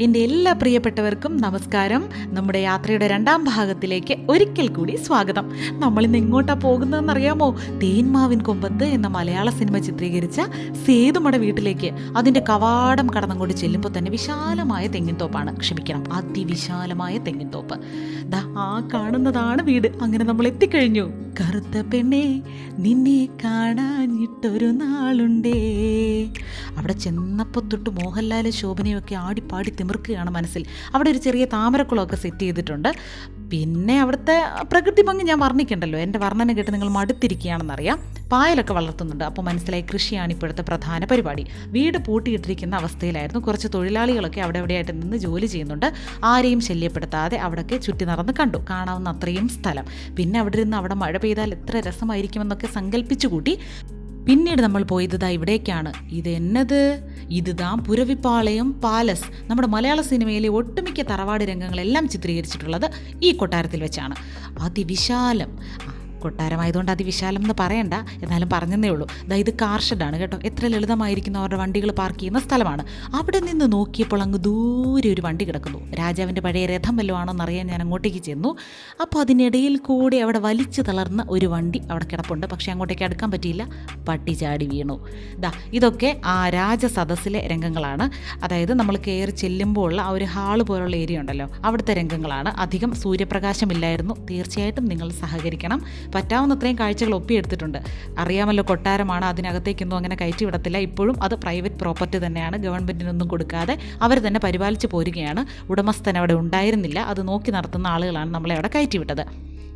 എന്റെ എല്ലാ പ്രിയപ്പെട്ടവർക്കും നമസ്കാരം. നമ്മുടെ യാത്രയുടെ രണ്ടാം ഭാഗത്തിലേക്ക് ഒരിക്കൽ കൂടി സ്വാഗതം. നമ്മൾ ഇന്ന് എങ്ങോട്ടാ പോകുന്നതെന്നറിയാമോ? തേന്മാവിൻ കൊമ്പത്ത് എന്ന മലയാള സിനിമ ചിത്രീകരിച്ച സേതുമട വീട്ടിലേക്ക്. അതിന്റെ കവാടം കടന്നുകൊണ്ട് ചെല്ലുമ്പോൾ തന്നെ വിശാലമായ തെങ്ങിൻതോപ്പാണ് ക്ഷമിക്കണം അതിവിശാലമായ തെങ്ങിൻതോപ്പ് ദാ ആ കാണുന്നതാണ് വീട്. അങ്ങനെ നമ്മൾ എത്തിക്കഴിഞ്ഞു. കറുത്ത പെണ്ണേ നിന്നെ കാണാനിട്ടൊരു നാളുണ്ടേ. അവിടെ ചെന്നപ്പോൾ തൊട്ട് മോഹൻലാലും ശോഭനയും ഒക്കെ ആടിപ്പാടി തിമിർക്കുകയാണ് മനസ്സിൽ. അവിടെ ഒരു ചെറിയ താമരക്കുളമൊക്കെ സെറ്റ് ചെയ്തിട്ടുണ്ട്. പിന്നെ അവിടുത്തെ പ്രകൃതി ഭംഗി ഞാൻ വർണിക്കണ്ടല്ലോ. എന്റെ വർണന കേട്ട് നിങ്ങൾ മടുത്തിരിക്കുകയാണെന്നറിയാം. പായലൊക്കെ വളർത്തുന്നുണ്ട്. അപ്പോൾ മനസ്സിലായി കൃഷിയാണ് ഇപ്പോഴത്തെ പ്രധാന പരിപാടി. വീട് പൂട്ടിയിട്ടിരിക്കുന്ന അവസ്ഥയിലായിരുന്നു. കുറച്ച് തൊഴിലാളികളൊക്കെ അവിടെ എവിടെയായിട്ട് നിന്ന് ജോലി ചെയ്യുന്നുണ്ട്. ആരെയും ശല്യപ്പെടുത്താതെ അവിടെയൊക്കെ ചുറ്റി നടന്ന് കണ്ടു. കാണാവുന്ന അത്രയും സ്ഥലം. പിന്നെ അവിടെ ഇരുന്ന് അവിടെ മഴ പെയ്താൽ എത്ര രസമായിരിക്കുമെന്നൊക്കെ സങ്കല്പിച്ചു കൂട്ടി പിന്നീട് നമ്മൾ പോയത് ഇവിടേക്കാണ്. ഇത് എന്നത് ഇത് ദാ പുരവിപ്പാളയം പാലസ്. നമ്മുടെ മലയാള സിനിമയിലെ ഒട്ടുമിക്ക തറവാട് രംഗങ്ങളെല്ലാം ചിത്രീകരിച്ചിട്ടുള്ളത് ഈ കൊട്ടാരത്തിൽ വെച്ചാണ്. അതിവിശാലം. കൊട്ടാരമായതുകൊണ്ട് അതിവിശാലം എന്ന് പറയണ്ട. എന്നാലും പറഞ്ഞതേ ഉള്ളൂ. ദാ ഇത് കാർ ഷെഡാണ് കേട്ടോ. എത്ര ലളിതമായിരിക്കുന്നു അവരുടെ വണ്ടികൾ പാർക്ക് ചെയ്യുന്ന സ്ഥലമാണ്. അവിടെ നിന്ന് നോക്കിയപ്പോൾ അങ്ങ് ദൂരെ ഒരു വണ്ടി കിടക്കുന്നു. രാജാവിന്റെ പഴയ രഥം വല്ലതും അറിയാൻ ഞാൻ അങ്ങോട്ടേക്ക് ചെന്നു. അപ്പോൾ അതിനിടയിൽ കൂടി അവിടെ വലിച്ചു തളർന്ന ഒരു വണ്ടി അവിടെ കിടപ്പുണ്ട്. പക്ഷേ അങ്ങോട്ടേക്ക് അടുക്കാൻ പറ്റിയില്ല. പട്ടി ചാടി വീണു. ദാ ഇതൊക്കെ ആ രാജസദസ്സിലെ രംഗങ്ങളാണ്. അതായത് നമ്മൾ കയറി ചെല്ലുമ്പോൾ ഉള്ള ആ ഒരു ഹാൾ പോലുള്ള ഏരിയ ഉണ്ടല്ലോ. അവിടുത്തെ രംഗങ്ങളാണ്. അധികം സൂര്യപ്രകാശമില്ലായിരുന്നു. തീർച്ചയായിട്ടും നിങ്ങൾ സഹകരിക്കണം. പറ്റാവുന്നത്രയും കാഴ്ചകൾ ഒപ്പിയെടുത്തിട്ടുണ്ട് അറിയാമല്ലോ കൊട്ടാരമാണ് അതിനകത്തേക്കൊന്നും അങ്ങനെ കയറ്റി വിടത്തില്ല. ഇപ്പോഴും അത് പ്രൈവറ്റ് പ്രോപ്പർട്ടി തന്നെയാണ്. ഗവൺമെന്റിനൊന്നും കൊടുക്കാതെ അവർ തന്നെ പരിപാലിച്ച് പോരുകയാണ്. ഉടമസ്ഥൻ അവിടെ ഉണ്ടായിരുന്നില്ല. അത് നോക്കി നടത്തുന്ന ആളുകളാണ് നമ്മളെ അവിടെ കയറ്റിവിട്ടത്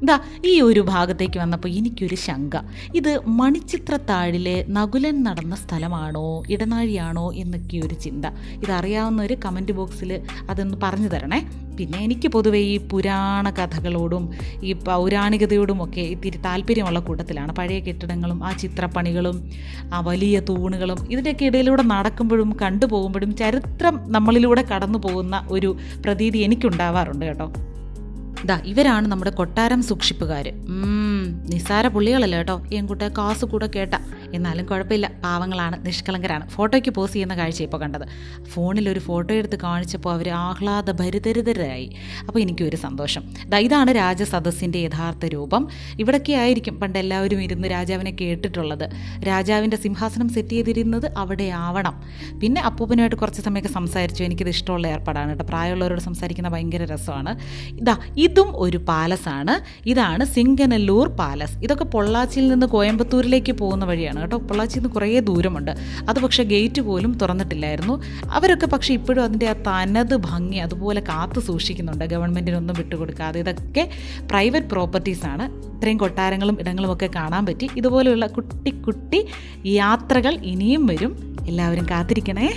ഇതാ ഈ ഒരു ഭാഗത്തേക്ക് വന്നപ്പോൾ എനിക്കൊരു ശങ്ക. ഇത് മണിച്ചിത്രത്താഴിലെ നകുലൻ നടന്ന സ്ഥലമാണോ ഇടനാഴിയാണോ എന്നൊക്കെ ഒരു ചിന്ത. ഇതറിയാവുന്ന ഒരു കമന്റ് ബോക്സിൽ അതൊന്ന് പറഞ്ഞു തരണേ. പിന്നെ എനിക്ക് പൊതുവേ ഈ പുരാണ കഥകളോടും ഈ പൗരാണികതയോടുമൊക്കെ ഇത്തിരി താല്പര്യമുള്ള കൂട്ടത്തിലാണ്. പഴയ കെട്ടിടങ്ങളും ആ ചിത്രപ്പണികളും ആ വലിയ തൂണുകളും ഇതിന്റെയൊക്കെ ഇടയിലൂടെ നടക്കുമ്പോഴും കണ്ടുപോകുമ്പോഴും ചരിത്രം നമ്മളിലൂടെ കടന്നു പോകുന്ന ഒരു പ്രതീതി എനിക്കുണ്ടാവാറുണ്ട് കേട്ടോ. ദാ ഇവരാണ് നമ്മുടെ കൊട്ടാരം സൂക്ഷിപ്പുകാർ നിസ്സാര പുള്ളികളല്ല കേട്ടോ. എൻകുട്ടെ കാസ് കൂടെ കേട്ട. എന്നാലും കുഴപ്പമില്ല. പാവങ്ങളാണ് നിഷ്കളങ്കരാണ്. ഫോട്ടോയ്ക്ക് പോസ് ചെയ്യുന്ന കാഴ്ച ഇപ്പോൾ കണ്ടത്. ഫോണിൽ ഒരു ഫോട്ടോ എടുത്ത് കാണിച്ചപ്പോൾ അവർ ആഹ്ലാദ ഭരിതരിതരായി അപ്പോൾ എനിക്കൊരു സന്തോഷം. ഇതാണ് രാജസദസ്സിന്റെ യഥാർത്ഥ രൂപം. ഇവിടൊക്കെ ആയിരിക്കും പണ്ട് എല്ലാവരും ഇരുന്ന് രാജാവിനെ കേട്ടിട്ടുള്ളത്. രാജാവിന്റെ സിംഹാസനം സെറ്റ് ചെയ്തിരുന്നത് അവിടെ ആവണം. പിന്നെ അപ്പൂപ്പനുമായിട്ട് കുറച്ച് സമയമൊക്കെ സംസാരിച്ചു. എനിക്കിത് ഇഷ്ടമുള്ള ഏർപ്പാടാണ് കേട്ടോ. പ്രായമുള്ളവരോട് സംസാരിക്കുന്ന ഭയങ്കര രസമാണ്. ഇതാ ഇതും ഒരു പാലസാണ്. ഇതാണ് സിംഗനല്ലൂർ പാലസ്. ഇതൊക്കെ പൊള്ളാച്ചിയിൽ നിന്ന് കോയമ്പത്തൂരിലേക്ക് പോകുന്ന വഴിയാണ്. കേട്ടോ പൊള്ളാച്ചിയിൽ നിന്ന് കുറേ ദൂരമുണ്ട്. അത് പക്ഷേ ഗേറ്റ് പോലും തുറന്നിട്ടില്ലായിരുന്നു. അവരൊക്കെ പക്ഷേ ഇപ്പോഴും അതിന്റെ ആ തനത് ഭംഗി അതുപോലെ കാത്തു സൂക്ഷിക്കുന്നുണ്ട്. ഗവൺമെന്റിനൊന്നും വിട്ടുകൊടുക്കാതെ. ഇതൊക്കെ പ്രൈവറ്റ് പ്രോപ്പർട്ടീസാണ് ഇത്രയും കൊട്ടാരങ്ങളും ഇടങ്ങളും ഒക്കെ കാണാൻ പറ്റി. ഇതുപോലെയുള്ള കുട്ടി കുട്ടി യാത്രകൾ ഇനിയും വരും. എല്ലാവരും കാത്തിരിക്കണേ.